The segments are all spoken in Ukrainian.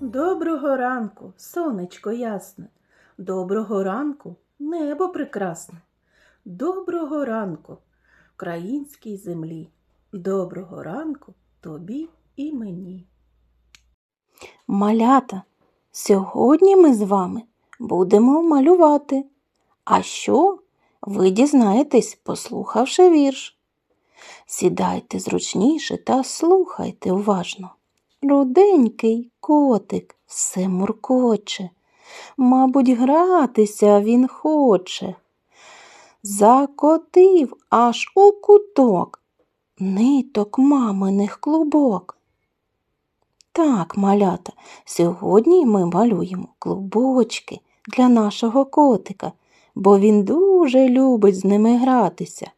Доброго ранку, сонечко ясне, доброго ранку, небо прекрасне, доброго ранку, українській землі, доброго ранку тобі і мені. Малята, сьогодні ми з вами будемо малювати. А що? Ви дізнаєтесь, послухавши вірш. Сідайте зручніше та слухайте уважно. Руденький котик все муркоче. Мабуть, гратися він хоче. Закотив аж у куток ниток маминих клубок. Так, малята, сьогодні ми малюємо клубочки для нашого котика, бо він дуже любить з ними гратися.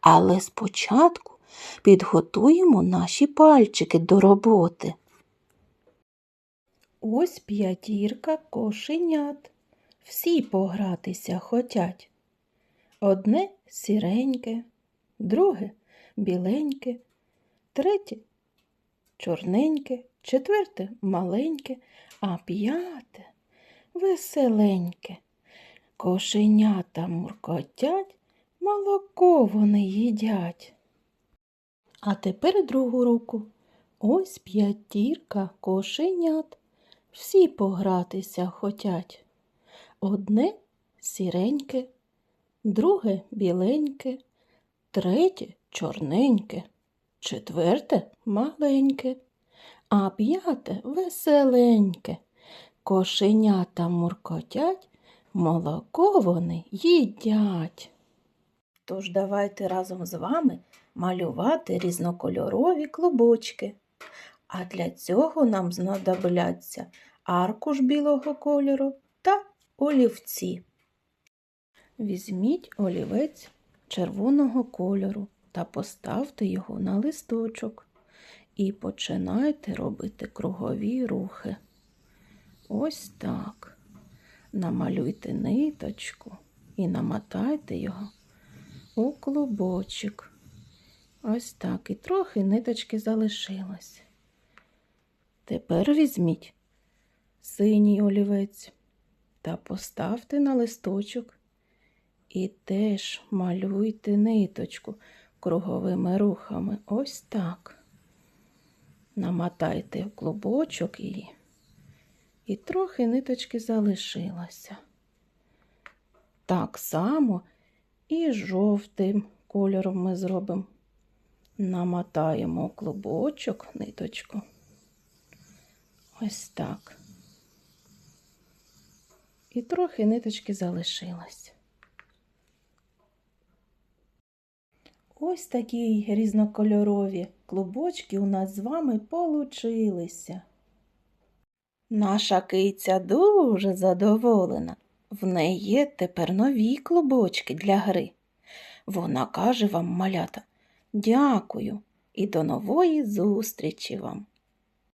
Але спочатку підготуємо наші пальчики до роботи. Ось п'ятірка кошенят. Всі погратися хотять. Одне сіреньке, друге біленьке, третє чорненьке, четверте маленьке, а п'яте веселеньке. Кошенята муркотять, молоко вони їдять. А тепер другу руку. Ось п'ятірка кошенят. Всі погратися хотять. Одне сіреньке, друге біленьке, третє чорненьке, четверте маленьке, а п'яте веселеньке. Кошенята муркотять, молоко вони їдять. Тож давайте разом з вами малювати різнокольорові клубочки. А для цього нам знадобляться аркуш білого кольору та олівці. Візьміть олівець червоного кольору та поставте його на листочок і починайте робити кругові рухи. Ось так. Намалюйте ниточку і намотайте його у клубочок. Ось так. І трохи ниточки залишилось. Тепер візьміть синій олівець та поставте на листочок і теж малюйте ниточку круговими рухами. Ось так. Намотайте в клубочок її. І трохи ниточки залишилося. Так само і жовтим кольором ми зробимо. Намотаємо клубочок ниточку. Ось так. І трохи ниточки залишилось. Ось такі різнокольорові клубочки у нас з вами получилися. Наша киця дуже задоволена. В неї є тепер нові клубочки для гри. Вона каже вам, малята, дякую і до нової зустрічі вам!